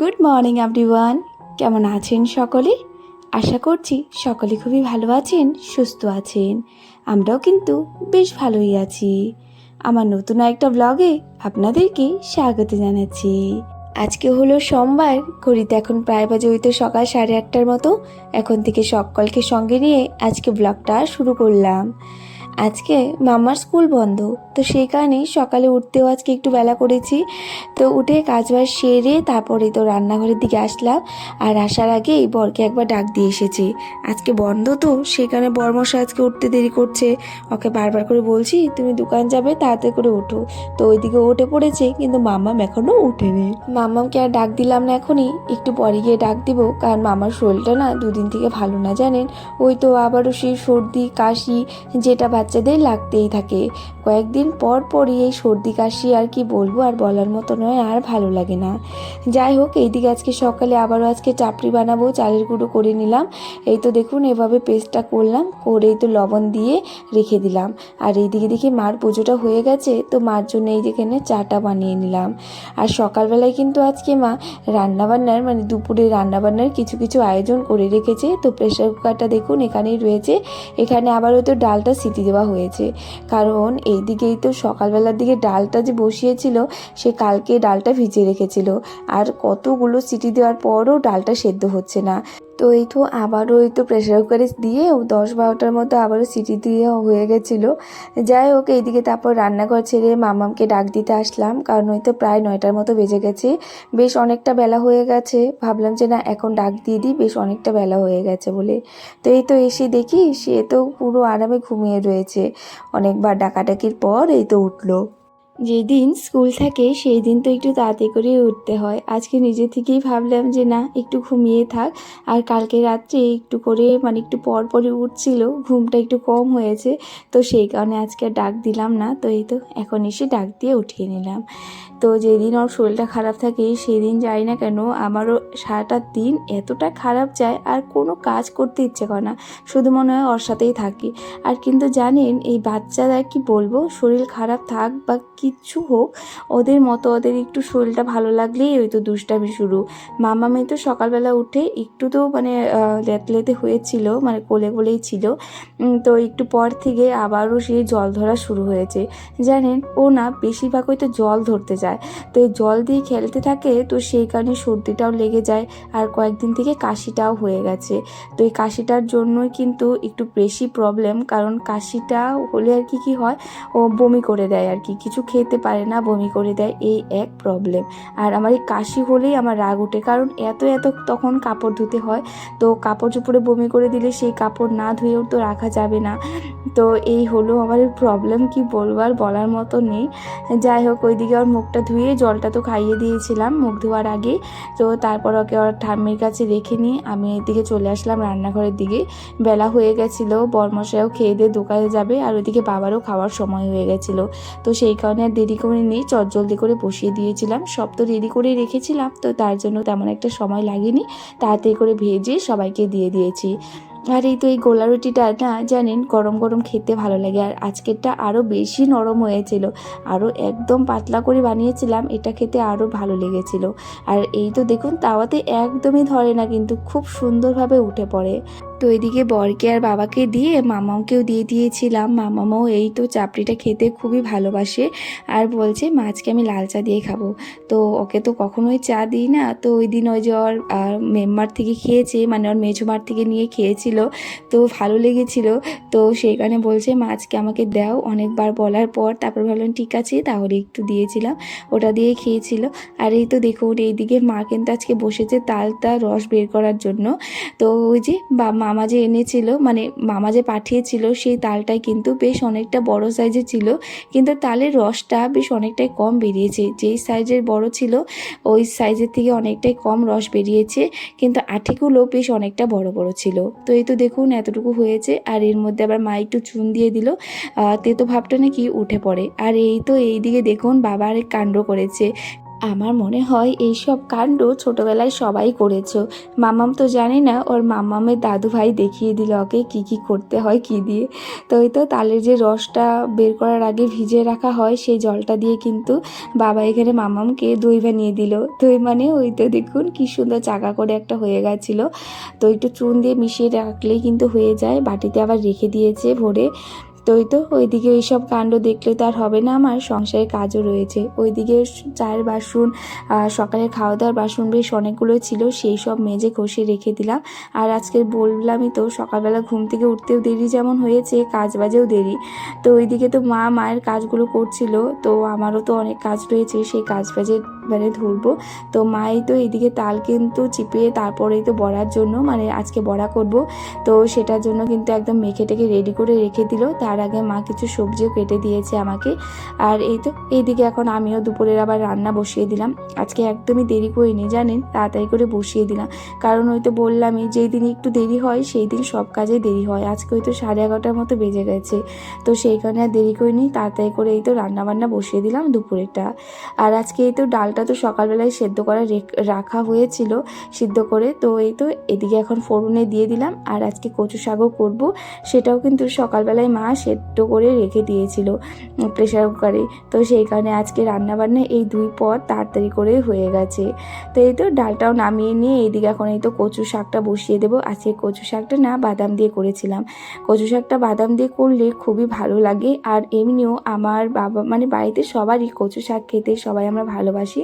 Good morning everyone কেমন আছেন সকলে? আশা করছি সকলে খুবই ভালো আছেন, সুস্থ আছেন। আমরাও কিন্তু বেশ ভালোই আছি। আমার নতুন একটা ব্লগে আপনাদেরকে স্বাগত জানাচ্ছি। আজকে হলো সোমবার, ঘড়িতে এখন প্রায় বাজে হইতো সকাল সাড়ে আটটার মতো। এখন থেকে সকলকে সঙ্গে নিয়ে আজকে ব্লগটা শুরু করলাম। আজকে মামার স্কুল বন্ধ, তো সেই কারণেই সকালে উঠতেও আজকে একটু বেলা করেছি। তো উঠে কাজ বাজ সেরে তারপরে তো রান্নাঘরের দিকে আসলাম, আর আসার আগেই বরকে একবার ডাক দিয়ে এসেছি। আজকে বন্ধ তো, সেই কারণে বরমশা আজকে উঠতে দেরি করছে। ওকে বারবার করে বলছি, তুমি দোকান যাবে, তাড়াতাড়ি করে ওঠো। তো ওইদিকে উঠে পড়েছে, কিন্তু মাম্মাম এখনও উঠেনি। মাম্মামকে আর ডাক দিলাম না এখনই, একটু পরে গিয়ে ডাক দিব, কারণ মামার শরীরটা না দুদিন থেকে ভালো না, জানেন? ওই তো আবারও সেই সর্দি, কাশি, যেটা বাচ্চাদের লাগতেই থাকে। কয়েকদিন পর পরই এই সর্দি, কাশি আর কি বলব, আর বলার মতো নয়, আর ভালো লাগে না। যাই হোক, এইদিকে আজকে সকালে আবারও আজকে চাপড়ি বানাবো, চালের গুঁড়ো করে নিলাম। এই তো দেখুন, এভাবে পেস্টটা করলাম, করেই তো লবণ দিয়ে রেখে দিলাম। আর এইদিকে দেখি মার পুজোটা হয়ে গেছে, তো মার জন্য এই যেখানে চাটা বানিয়ে নিলাম। আর সকালবেলায় কিন্তু আজকে মা রান্নাবান্নার মানে দুপুরে রান্নাবান্নার কিছু কিছু আয়োজন করে রেখেছে। তো প্রেশার কুকারটা দেখুন, এখানেই রয়েছে। এখানে আবারও তো ডালটা সিটি দেওয়া হয়েছে। কারণ এইদিকেই তো সকালবেলার দিকে ডালটা যে বসিয়েছিল, সে কালকে ডালটা ভিজিয়ে রেখেছিল। আর কতগুলো সিটি দেওয়ার পরও ডালটা সেদ্ধ হচ্ছে না। তো এই তো আবারও এই তো প্রেশার কুকারে দিয়ে দশ বারোটার মতো আবারও সিটি দিয়ে হয়ে গেছিল। যাই হোক, এইদিকে তারপর রান্নাঘর ছেড়ে মামামকে ডাক দিতে আসলাম, কারণ ওই তো প্রায় নয়টার মতো বেজে গেছে। বেশ অনেকটা বেলা হয়ে গেছে, ভাবলাম যে না, এখন ডাক দিয়ে দিই, বেশ অনেকটা বেলা হয়ে গেছে বলে। তো এই তো এসে দেখি, সে তো পুরো আরামে ঘুমিয়ে রয়েছে। অনেকবার ডাকাডাকির পর এই তো উঠল। যেদিন স্কুল থাকে সেই দিন তো একটু তাড়াতাড়ি করে উঠতে হয়। আজকে নিজে থেকেই ভাবলাম যে, না, একটু ঘুমিয়ে থাক। আর কালকে রাত্রে একটু করে মানে একটু পর পরই উঠছিল, ঘুমটা একটু কম হয়েছে। তো সেই কারণে আজকে ডাক দিলাম না। তো এই তো, এখন এসে ডাক দিয়ে উঠিয়ে নিলাম। তো যেদিন ওর শরীরটা খারাপ থাকে, সেদিন যাই না কেন, আমারও সারাটা দিন এতটা খারাপ যায়, আর কোনো কাজ করতে ইচ্ছে করে না। শুধু মনে হয় ওর সাথেই থাকি। আর কিন্তু জানেন, এই বাচ্চারা কি বলব, শরীর খারাপ থাক বা কিচ্ছু হোক, ওদের মতো ওদের একটু শরীরটা ভালো লাগলেই ওই তো দুষ্টামি শুরু। মামা মেয়ে তো সকালবেলা উঠে একটু তো মানে লেতে হয়েছিল মানে কোলে কোলেই ছিল। তো একটু পর থেকে আবারও সেই জল ধরা শুরু হয়েছে। জানেন, ও না বেশিরভাগ হয়তো জল ধরতে যায়। তো এই জল দিয়ে খেলতে থাকে, তো সেই কারণে সর্দিটাও লেগে যায় আর কয়েকদিন থেকে কাশিটাও হয়ে গেছে। তো এই কাশিটার জন্যই কিন্তু একটু বেশি প্রবলেম কারণ কাশিটা হলে আর কি কি হয়? ও বমি করে দেয় আর কি, কিছু খেতে পারে না, বমি করে দেয়, এই এক প্রবলেম আর আমার এই কাশি হলেই আমার রাগ ওঠে, কারণ এত এত তখন কাপড় ধুতে হয়, তো কাপড় চোপড়ে বমি করে দিলে সেই কাপড় না ধুয়েও তো রাখা যাবে না। তো এই হলো আমার প্রবলেম কি বলব আর বলার মতো নেই। যাই হোক, ওইদিকে ওর মুখটা ধুয়ে জলটা তো খাইয়ে দিয়েছিলাম মুখ ধোয়ার আগে। তো তারপর ওকে ওর ঠাম্মির কাছে রেখে নিয়ে আমি এদিকে চলে আসলাম রান্নাঘরের দিকে। বেলা হয়ে গেছিল, বর্মশাইও খেয়ে দিয়ে দোকানে যাবে, আর ওইদিকে বাবারও খাওয়ার সময় হয়ে গেছিল। তো সেই কারণে আর দেরি করে নিয়ে চটজলদি করে বসিয়ে দিয়েছিলাম। সব তো রেডি করে রেখেছিলাম, তো তার জন্য তেমন একটা সময় লাগেনি। তাড়াতাড়ি করে ভেজে সবাইকে দিয়ে দিয়েছি। আর এই তো এই গোলা রুটিটা না, জানেন, গরম গরম খেতে ভালো লাগে। আর আজকেরটা আরও বেশি নরম হয়েছিল। আরও একদম পাতলা করে বানিয়েছিলাম, এটা খেতে আরও ভালো লেগেছিল। আর এই তো দেখুন, তাওয়াতে একদমই ধরে না, কিন্তু খুব সুন্দরভাবে উঠে পড়ে। তো এদিকে বরকে আর বাবাকে দিয়ে মামাকেও দিয়ে দিয়েছিলাম। মামামাও এই তো চাপড়িটা খেতে খুবই ভালোবাসে আর বলছে, মাছকে আমি লাল চা দিয়ে খাব। তো ওকে তো কখনোই চা দিই না। তো ওই দিন ওই যে ওর মেম্বার থেকে খেয়েছে মানে ওর মেঝোমার থেকে নিয়ে খেয়েছিল। তো ভালো লেগেছিল। তো সেই কারণে বলছে, মাছকে আমাকে দাও। অনেকবার বলার পর তারপর ভাবলাম, ঠিক আছে, তাহলে একটু দিয়েছিলাম। ওটা দিয়ে খেয়েছিল। আর এই তো দেখুন, এইদিকে মা কিন্তু আজকে বসেছে তালটা রস বের করার জন্য। তো ওই যে বা মামা যে এনেছিল মানে মামা যে পাঠিয়েছিল, সেই তালটাই কিন্তু বেশ অনেকটা বড় সাইজের ছিল। কিন্তু তালের রসটা বেশ অনেকটাই কম বেরিয়েছে। যেই সাইজের বড় ছিল, ওই সাইজের থেকে অনেকটাই কম রস বেরিয়েছে। কিন্তু আঠিগুলো বেশ অনেকটা বড় বড় ছিল। তো এই তো দেখুন, এতটুকু হয়েছে। আর এর মধ্যে আবার মা একটু চুন দিয়ে দিল। তেতো ভাবটা নাকি উঠে পড়ে। আর এই তো এই দিকে দেখুন, বাবা আরেক কাণ্ড করেছে। আমার মনে হয় এইসব কাণ্ড ছোটবেলায় সবাই করেছ। মামাম তো জানে না, ওর মামামের দাদু ভাই দেখিয়ে দিল ওকে কী কী করতে হয়, কী দিয়ে। তো ওই তো তালের যে রসটা বের করার আগে ভিজিয়ে রাখা হয়, সেই জলটা দিয়ে কিন্তু বাবা এখানে মামামকে দই বানিয়ে দিল। দই মানে ওই তো দেখুন কী সুন্দর চাকা করে একটা হয়ে গেছিল। তো একটু চুন দিয়ে মিশিয়ে রাখলেই কিন্তু হয়ে যায়, বাটিতে আবার রেখে দিয়েছে ভরে। তো ওই তো, ওইদিকে এইসব কাণ্ড দেখলে তো আর হবে না আমার সংসারের কাজও রয়েছে। ওইদিকে চায়ের বাসন সকালে খাওয়া দাওয়ার বাসন বেশ অনেকগুলো ছিল, সেই সব মেজে ঘষে রেখে দিলাম। আর আজকে বললামই তো, সকালবেলা ঘুম থেকে উঠতেও দেরি যেমন হয়েছে, কাজ বাজেও দেরি। তো ওইদিকে তো মা মায়ের কাজগুলো করছিল, তো আমারও তো অনেক কাজ রয়েছে, সেই কাজ বাজে মানে ধরবো। তো মাই তো এইদিকে তাল কিন্তু চিপিয়ে তারপরেই তো বড়ার জন্য মানে আজকে বড়া করব। তো সেটার জন্য কিন্তু একদম মেখে টেকে রেডি করে রেখে দিল। তার আগে মা কিছু সবজিও কেটে দিয়েছে আমাকে। আর এই তো এইদিকে এখন আমিও দুপুরের আবার রান্না বসিয়ে দিলাম। আজকে একদমই দেরি করিনি, জানেন? তাড়াতাড়ি করে বসিয়ে দিলাম। কারণ ওই তো বললামই, যেই দিন একটু দেরি হয়, সেই দিন সব কাজে দেরি হয়। আজকে ওই তো সাড়ে এগারোটার মতো বেজে গেছে। তো সেই কারণে আর দেরি করিনি, তাড়াতাড়ি করে এই তো রান্না বান্না বসিয়ে দিলাম দুপুরেরটা। আর আজকে এই তো ডালটা তো সকালবেলায় সেদ্ধ করা রেখ- হয়েছিল সিদ্ধ করে, তো এই তো এদিকে এখন ফোড়নে দিয়ে দিলাম আর আজকে কচু শাকও করব। সেটাও কিন্তু সকালবেলায় মা সেদ্ধ করে রেখে দিয়েছিল প্রেশার কুকারে। তো সেই কারণে আজকে রান্নাবান্না এই দুই পদ তাড়াতাড়ি করে হয়ে গেছে। তো এই তো ডালটাও নামিয়ে নিয়ে এইদিকে এখন এই তো কচু শাকটা বসিয়ে দেবো। আজকে কচু শাকটা না বাদাম দিয়ে করেছিলাম। কচু শাকটা বাদাম দিয়ে করলে খুবই ভালো লাগে। আর এমনিও আমার বাবা মানে বাড়িতে সবারই কচু শাক খেতে সবাই আমরা ভালোবাসি।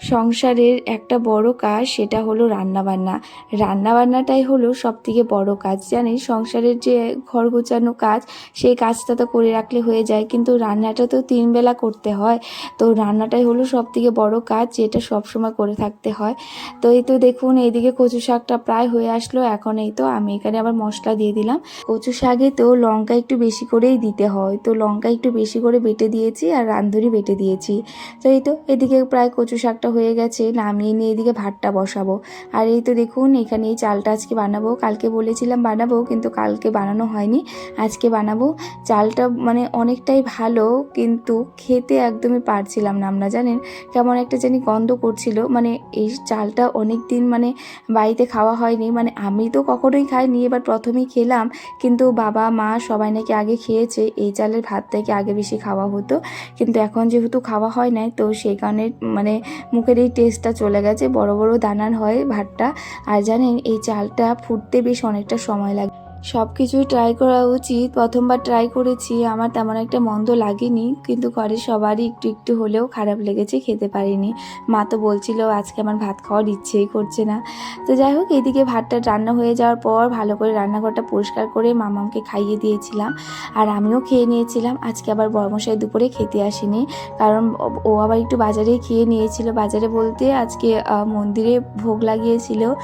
সংসারের একটা বড় কাজ সেটা হলো রান্নাবান্না। রান্নাবান্নাটাই হলো সব থেকে বড় কাজ জানিস সংসারের যে ঘর গোছানো কাজ, সেই কাজটা তো করে রাখলে হয়ে যায়, কিন্তু রান্নাটা তো তিন বেলা করতে হয়। তো রান্নাটাই হলো সব থেকে বড় কাজ, যেটা সবসময় করে থাকতে হয়। তো এই তো দেখুন, এইদিকে কচু শাকটা প্রায় হয়ে আসলো, এখন এই তো আমি এখানে আবার মশলা দিয়ে দিলাম। কচু শাকে তো লঙ্কা একটু বেশি করেই দিতে হয়। তো লঙ্কা একটু বেশি করে বেটে দিয়েছি আর রান্ধুনি বেটে দিয়েছি। তো এই তো, এদিকে প্রায় কচু শাকটা হয়ে গেছে, নামিয়ে নিয়ে এদিকে ভাতটা বসাবো। আর এই তো দেখুন, এখানে এই চালটা আজকে বানাবো। কালকে বলেছিলাম বানাবো, কিন্তু কালকে বানানো হয়নি। আজকে বানাবো। চালটা মানে অনেকটাই ভালো, কিন্তু খেতে একদমই পারছিলাম না আমরা, জানেন? কেমন একটা জানি গন্ধ করছিল। মানে এই চালটা অনেক দিন মানে বাড়িতে খাওয়া হয়নি। মানে আমি তো কখনোই খাইনি, এবার প্রথমেই খেলাম। কিন্তু বাবা, মা সবাই নাকি আগে খেয়েছে। এই চালের ভাতটাকে আগে বেশি খাওয়া হতো। কিন্তু এখন যেহেতু খাওয়া হয় নাই, তো সেই কারণে মানে মুখের এই টেস্টটা চলে গেছে। বড় বড় দানার হয় ভাতটা। আর জানেন, এই চালটা ফুটতে বেশ অনেকটা সময় লাগে। সব কিছুই ট্রাই করা উচিত। প্রথমবার ট্রাই করেছি, আমার তেমন একটা মন্দ লাগেনি, কিন্তু ঘরে সবারই একটু একটু হলেও খারাপ লেগেছে, খেতে পারিনি। মা তো বলছিল, আজকে আমার ভাত খাওয়ার ইচ্ছেই করছে না। তো যাই হোক এদিকে ভাতটা রান্না হয়ে যাওয়ার পর ভালো করে রান্নাঘরটা পরিষ্কার করে মামামকে খাইয়ে দিয়েছিলাম। আর আমিও খেয়ে নিয়েছিলাম। আজকে আবার বর্মশাই দুপুরে খেতে আসেনি। কারণ ও- আবার একটু বাজারেই খেয়ে নিয়েছিল। বাজারে বলতে আজকে মন্দিরে ভোগ লাগিয়েছিল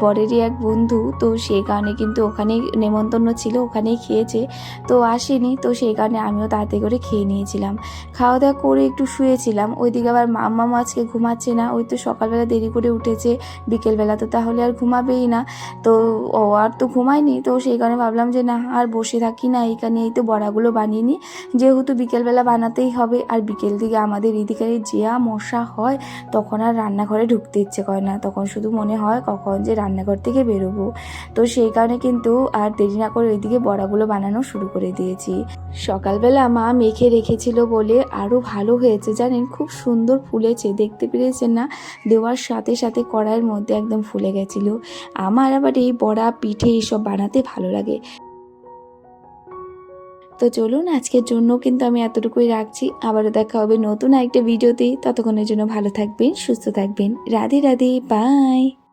বরেরই এক বন্ধু। তো সেই কারণে কিন্তু ওখানেই নেমন্তন্ন ছিল, ওখানেই খেয়েছে। তো আসেনি, তো সেই কারণে আমিও তাড়াতাড়ি করে খেয়ে নিয়েছিলাম। খাওয়া দাওয়া করে একটু শুয়েছিলাম, ওইদিকে আবার মাম্মামও আজকে ঘুমাচ্ছে না, ওই তো সকালবেলা দেরি করে উঠেছে, বিকেলবেলা তো তাহলে আর ঘুমাবেই না। তো ও আর তো ঘুমায়নি, তো সেই কারণে ভাবলাম যে না, আর বসে থাকি না এইখানে এই তো বড়াগুলো বানিয়ে নিই। যেহেতু বিকেলবেলা বানাতেই হবে, আর বিকেল দিকে আমাদের এদিকে যেয়া মশা হয়, তখন আর রান্নাঘরে ঢুকতে ইচ্ছে করে না, তখন শুধু মনে হয় কখন যে রান্নাঘর থেকে বেরোবো। তো সেই কারণে কিন্তু আর দেরি না করে ওইদিকে বড়াগুলো বানানো শুরু করে দিয়েছি। সকালবেলা মা মেখে রেখেছিল বলে আরও ভালো হয়েছে, জানেন? খুব সুন্দর ফুলেছে, দেখতে পেরেছেন না? দেওয়ার সাথে সাথে কড়াইয়ের মধ্যে একদম ফুলে গেছিল। আমার আবার এই বড়া, পিঠে এইসব বানাতে ভালো লাগে। তো চলুন, আজকের জন্য কিন্তু আমি এতটুকুই রাখছি। আবারও দেখা হবে নতুন একটা ভিডিওতে। ততক্ষণের জন্য ভালো থাকবেন, সুস্থ থাকবেন। রাধে রাধে, বাই!